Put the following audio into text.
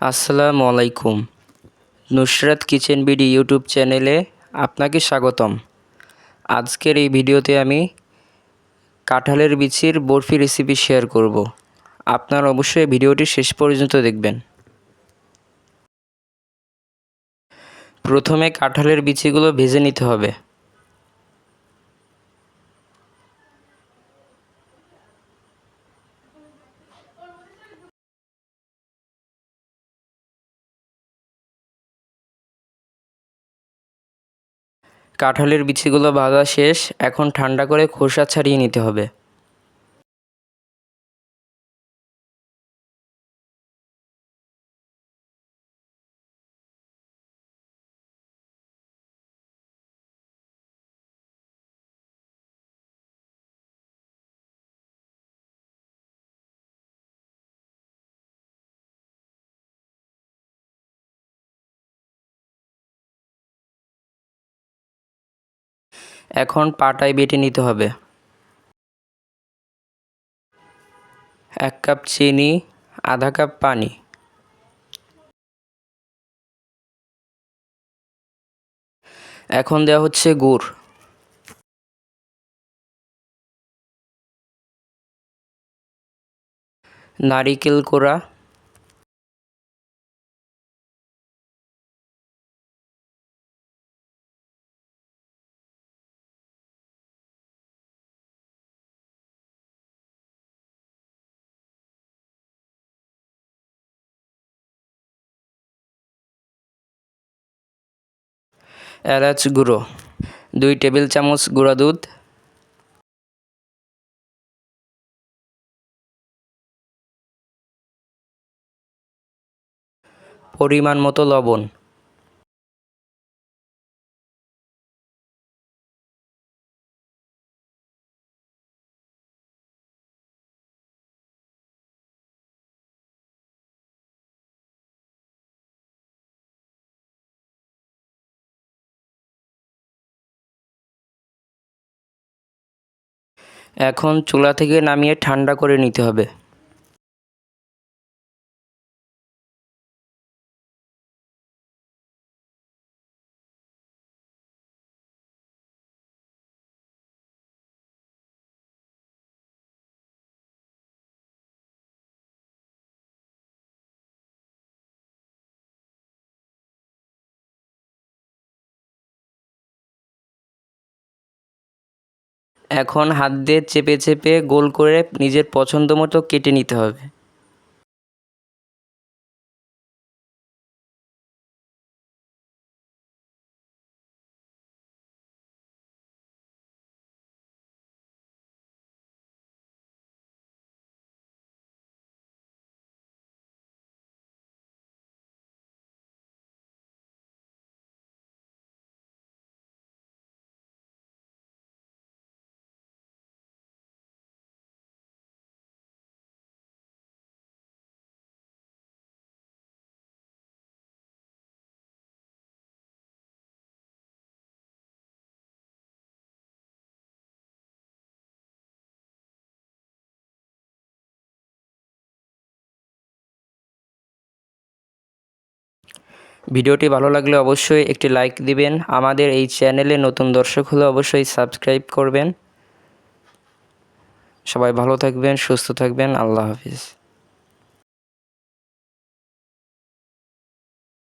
আসসালামু আলাইকুম। Nusrat kitchen BD YouTube চ্যানেলে আপনাকে স্বাগতম। আজকের এই ভিডিওতে আমি কাঁঠালের বিচির বরফি রেসিপি শেয়ার করব। আপনারা অবশ্যই ভিডিওটি শেষ পর্যন্ত দেখবেন। প্রথমে কাঁঠালের বিচিগুলো ভেজে নিতে হবে। কাঁঠালের বিচিগুলো ভাজা শেষ এখন ঠান্ডা করে খোসা ছাড়িয়ে নিতে হবে। এখন পাটায় বেটে নিতে হবে। এক কাপ চিনি, আধা কাপ পানি। এখন দেওয়া হচ্ছে গুড়। নারিকেল কোড়া এলাচ গুঁড়ো দুই টেবিল চামচ গুঁড়া দুধ। পরিমাণ মতো লবণ এখন চুলা থেকে নামিয়ে ঠান্ডা করে নিতে হবে। এখন হাত দিয়ে চেপে চেপে গোল করে নিজের পছন্দ মতো কেটে নিতে হবে। ভিডিওটি ভালো লাগলে অবশ্যই একটি লাইক দিবেন। আমাদের এই চ্যানেলে নতুন দর্শক হলে অবশ্যই সাবস্ক্রাইব করবেন। সবাই ভালো থাকবেন, সুস্থ থাকবেন, আল্লাহ হাফিজ।